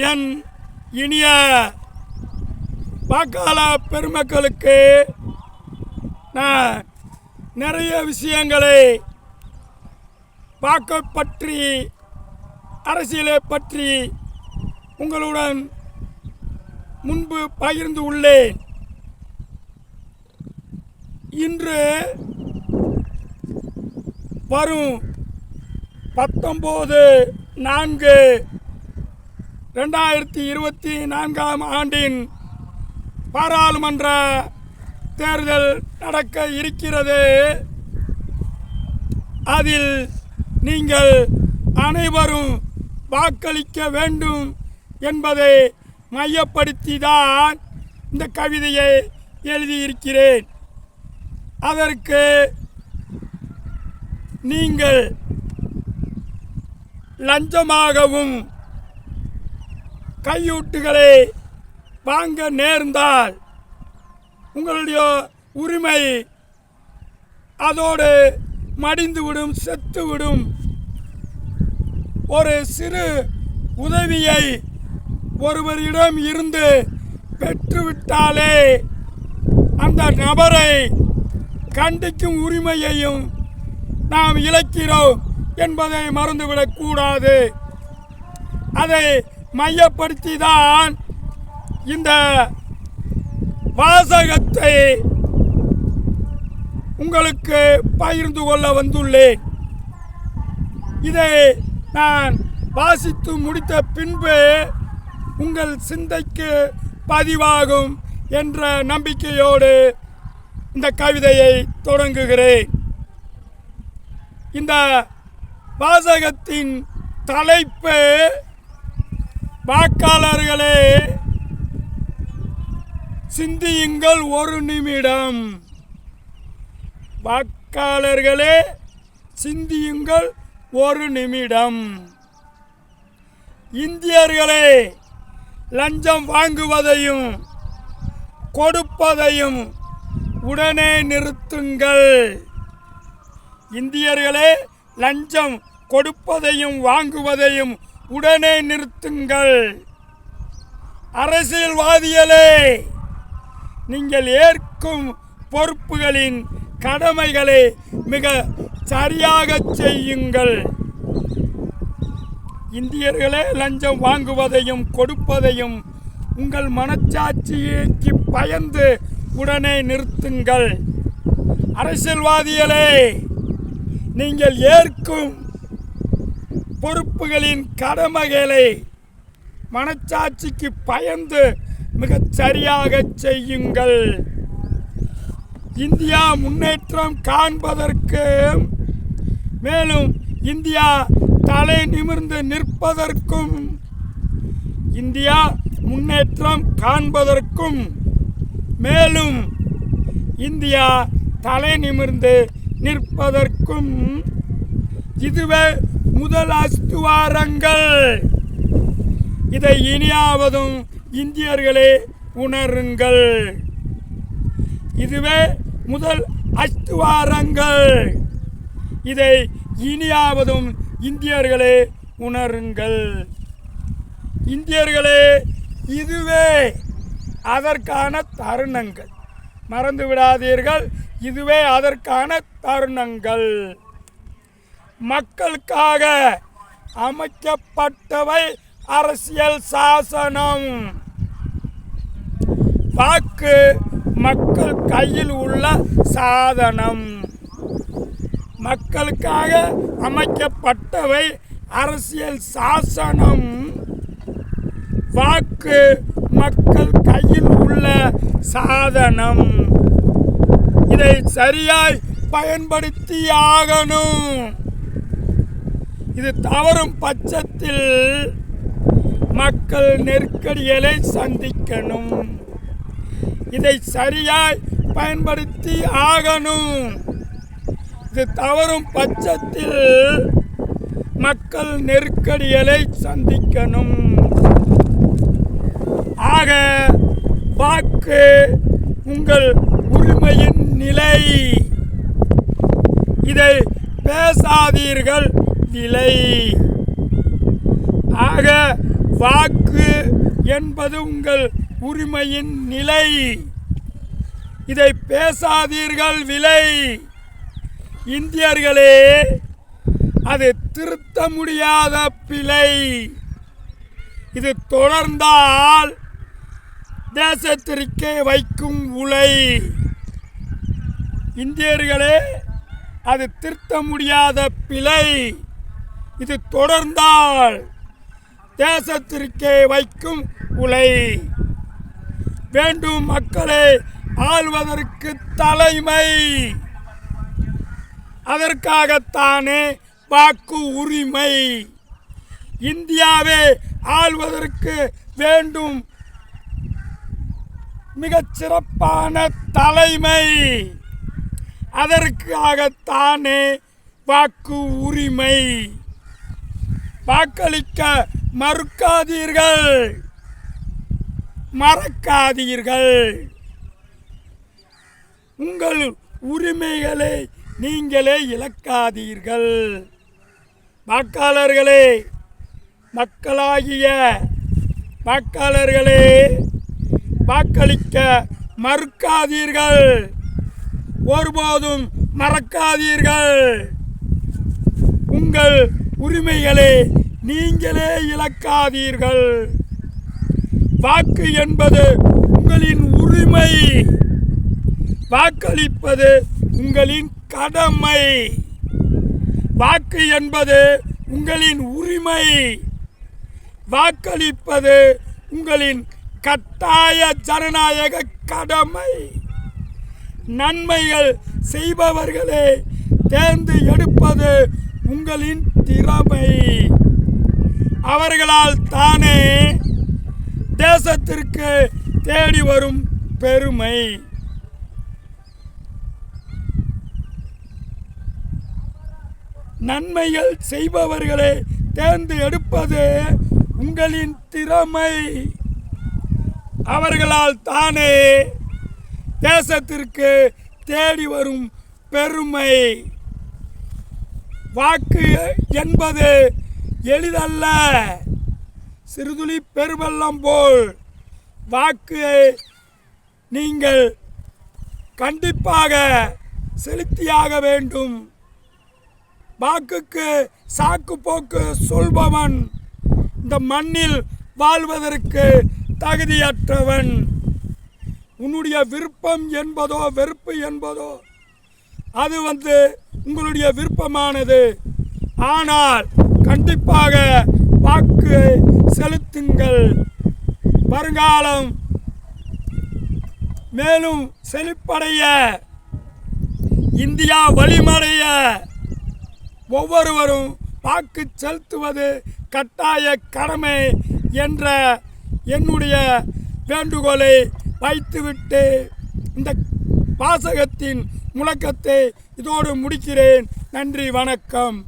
என் இனிய வாக்காள பெருமக்களுக்கு நான் நிறைய விஷயங்களை வாக்கை பற்றி அரசியலை பற்றி உங்களுடன் முன்பு பகிர்ந்து உள்ளேன். இன்று வரும் பத்தொம்போது நான்கு ரெண்டாயிரத்தி இருபத்தி நான்காம் ஆண்டின் பாராளுமன்ற தேர்தல் நடக்க இருக்கிறது. அதில் நீங்கள் அனைவரும் வாக்களிக்க வேண்டும் என்பதை மையப்படுத்தி தான் இந்த கவிதையை எழுதியிருக்கிறேன். அதற்கு நீங்கள் லஞ்சமாகவும் கையூட்டுகளை வாங்க நேர்ந்தால் உங்களுடைய உரிமை அதோடு மடிந்துவிடும் செத்துவிடும். ஒரு சிறு உதவியை ஒருவரிடம் இருந்து பெற்றுவிட்டாலே அந்த நபரை கண்டிக்கும் உரிமையையும் நாம் இழக்கிறோம் என்பதை மறந்துவிடக்கூடாது. அதை மையப்படுத்தி தான் இந்த வாசகத்தை உங்களுக்கு பகிர்ந்து கொள்ள வந்துள்ளேன். இதை நான் வாசித்து முடித்த பின்பு உங்கள் சிந்தைக்கு பதிவாகும் என்ற நம்பிக்கையோடு இந்த கவிதையை தொடங்குகிறேன். இந்த வாசகத்தின் தலைப்பு வாக்காளர்களே சிந்தியுங்கள் ஒரு நிமிடம். வாக்காளர்களே சிந்தியுங்கள் ஒரு நிமிடம். இந்தியர்களே லஞ்சம் வாங்குவதையும் கொடுப்பதையும் உடனே நிறுத்துங்கள். இந்தியர்களே லஞ்சம் கொடுப்பதையும் வாங்குவதையும் உடனே நிறுத்துங்கள். அரசியல்வாதிகளே நீங்கள் ஏற்கும் பொறுப்புகளின் கடமைகளை மிக சரியாக செய்யுங்கள். இந்தியர்களே லஞ்சம் வாங்குவதையும் கொடுப்பதையும் உங்கள் மனச்சாட்சிக்கு பயந்து உடனே நிறுத்துங்கள். அரசியல்வாதிகளே நீங்கள் ஏற்கும் பொறுப்புகளின் கடமைகளை மனச்சாட்சிக்கு பயந்து மிகச் சரியாக செய்யுங்கள். இந்தியா முன்னேற்றம் காண்பதற்கு மேலும் இந்தியா தலை நிமிர்ந்து நிற்பதற்கும் இந்தியா முன்னேற்றம் காண்பதற்கும் மேலும் இந்தியா தலை நிமிர்ந்து நிற்பதற்கும். இதுவே முதல் அஸ்துவாரங்கள். இதை இனியாவதும் இந்தியர்களே உணருங்கள். இதுவே முதல் அஸ்துவாரங்கள். இதை இனியாவதும் இந்தியர்களே உணருங்கள். இந்தியர்களே இதுவே அதற்கான தருணங்கள். மறந்து விடாதீர்கள் இதுவே அதற்கான தருணங்கள். மக்களுக்காக அமைக்கப்பட்டவை அரசியல் சாசனம். வாக்கு மக்கள் கையில் உள்ள சாதனம். மக்களுக்காக அமைக்கப்பட்டவை அரசியல் சாசனம். வாக்கு மக்கள் கையில் உள்ள சாதனம். இதை சரியாய் பயன்படுத்தி ஆகணும் இது தவறும் பட்சத்தில் மக்கள் நெருக்கடிகளை சந்திக்கணும். இதை சரியாய் பயன்படுத்தி ஆகணும். இது தவறும் பட்சத்தில் மக்கள் நெருக்கடிகளை சந்திக்கணும். ஆக வாக்கு உங்கள் உரிமையின் நிலை. இதை பேசாதீர்கள். விலை ஆக வாக்கு என்பது உங்கள் உரிமையின் நிலை. இதை பேசாதீர்கள் விலை. இந்தியர்களே அது திருத்த முடியாத பிழை. இது தொடர்ந்தால் தேசத்திற்கே வைக்கும் உலை. இந்தியர்களே அது திருத்த முடியாத பிழை. இது தொடர்ந்தால் தேசத்திற்கே வைக்கும் உலை. வேண்டும் மக்களை ஆள்வதற்கு தலைமை. அதற்காகத்தானே வாக்கு உரிமை. இந்தியாவை ஆள்வதற்கு வேண்டும் மிகச் சிறப்பான தலைமை. அதற்காகத்தானே வாக்கு உரிமை. வாக்களிக்க மறுக்காதீர்கள். மறக்காதீர்கள். உங்கள் உரிமைகளை நீங்களே இழக்காதீர்கள். வாக்காளர்களே மக்களாகிய வாக்காளர்களே வாக்களிக்க மறுக்காதீர்கள். ஒருபோதும் மறக்காதீர்கள். உங்கள் உரிமைகளை நீங்களே இழக்காதீர்கள். வாக்கு என்பது உங்களின் உரிமை. வாக்களிப்பது உங்களின் கடமை. வாக்கு என்பது உங்களின் உரிமை. வாக்களிப்பது உங்களின் கட்டாய ஜனநாயக கடமை. நன்மைகள் செய்பவர்களே தேர்ந்து எடுப்பது உங்களின் திறமை அவர்களால் தானே தேசத்திற்கு தேடி வரும் பெருமை. நன்மைகள் செய்பவர்களை தேர்ந்து எடுப்பது உங்களின் திறமை. அவர்களால் தானே தேசத்திற்கு தேடி வரும் பெருமை. வாக்கு என்பது எளிதல்ல. சிறுதுளி பெருவெள்ளம் போல் வாக்கு நீங்கள் கண்டிப்பாக செலுத்தியாக வேண்டும். வாக்குக்கு சாக்கு போக்கு சொல்பவன் இந்த மண்ணில் வாழ்வதற்கு தகுதியற்றவன். உன்னுடைய விருப்பம் என்பதோ வெறுப்பு என்பதோ அது வந்து உங்களுடைய விருப்பமானது. ஆனால் கண்டிப்பாக வாக்கு செலுத்துங்கள். வருங்காலம் மேலும் செழிப்படைய. இந்தியா வழிமடைய ஒவ்வொருவரும் வாக்கு செலுத்துவது கட்டாய கடமை என்ற என்னுடைய வேண்டுகோளை வைத்துவிட்டு இந்த வாசகத்தின் முழக்கத்தை இதோடு முடிக்கிறேன். நன்றி வணக்கம்.